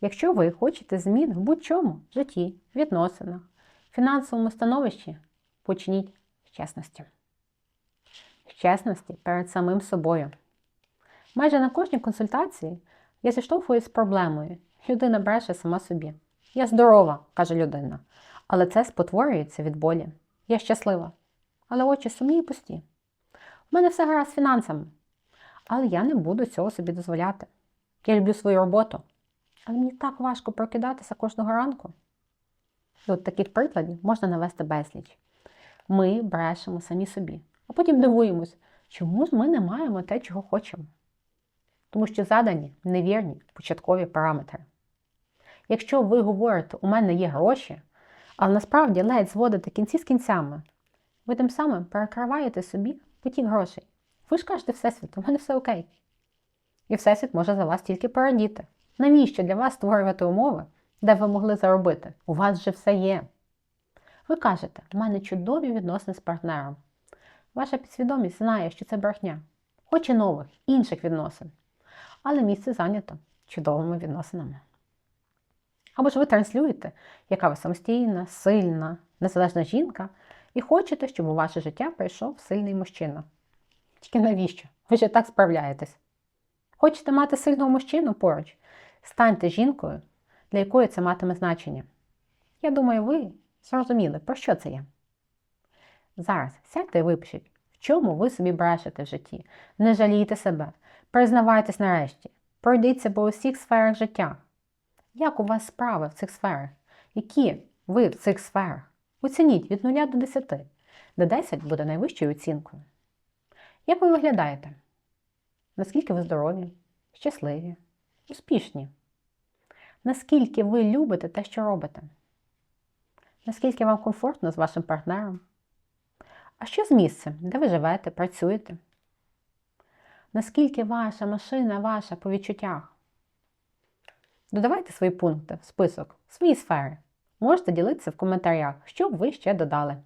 Якщо ви хочете змін в будь-чому житті, відносинах, фінансовому становищі, почніть з чесності. З чесності перед самим собою. Майже на кожній консультації я зіштовхуюсь з проблемою. Людина бреше сама собі. Я здорова, каже людина, але це спотворюється від болі. Я щаслива, але очі сумні і пусті. У мене все гаразд з фінансами, але я не буду цього собі дозволяти. Я люблю свою роботу, але мені так важко прокидатися кожного ранку. І от таких прикладів можна навести безліч. Ми брешемо самі собі, а потім дивуємось, чому ж ми не маємо те, чого хочемо. Тому що задані невірні початкові параметри. Якщо ви говорите, у мене є гроші, але насправді ледь зводите кінці з кінцями, ви тим самим перекриваєте собі потік грошей. Ви ж кажете Всесвіту, у мене все окей. І Всесвіт може за вас тільки порадіти. Навіщо для вас створювати умови, де ви могли заробити? У вас вже все є. Ви кажете, у мене чудові відносини з партнером. Ваша підсвідомість знає, що це брехня, хоче нових, інших відносин. Але місце зайнято чудовими відносинами. Або ж ви транслюєте, яка ви самостійна, сильна, незалежна жінка, і хочете, щоб у ваше життя прийшов сильний мужчина. Тільки навіщо? Ви ж і так справляєтесь. Хочете мати сильного мужчину поруч? Станьте жінкою, для якої це матиме значення. Я думаю, ви зрозуміли, про що це є. Зараз сядьте і випишіть, в чому ви собі брешете в житті. Не жалійте себе, признавайтесь нарешті, пройдіться по усіх сферах життя. Як у вас справи в цих сферах? Які ви в цих сферах? Оцініть від 0 до 10, де 10 буде найвищою оцінкою. Як ви виглядаєте? Наскільки ви здорові, щасливі, успішні? Наскільки ви любите те, що робите? Наскільки вам комфортно з вашим партнером? А що з місцем, де ви живете, працюєте? Наскільки ваша машина ваша по відчуттях? Додавайте свої пункти список, свої сфери. Можете ділитися в коментарях, що б ви ще додали.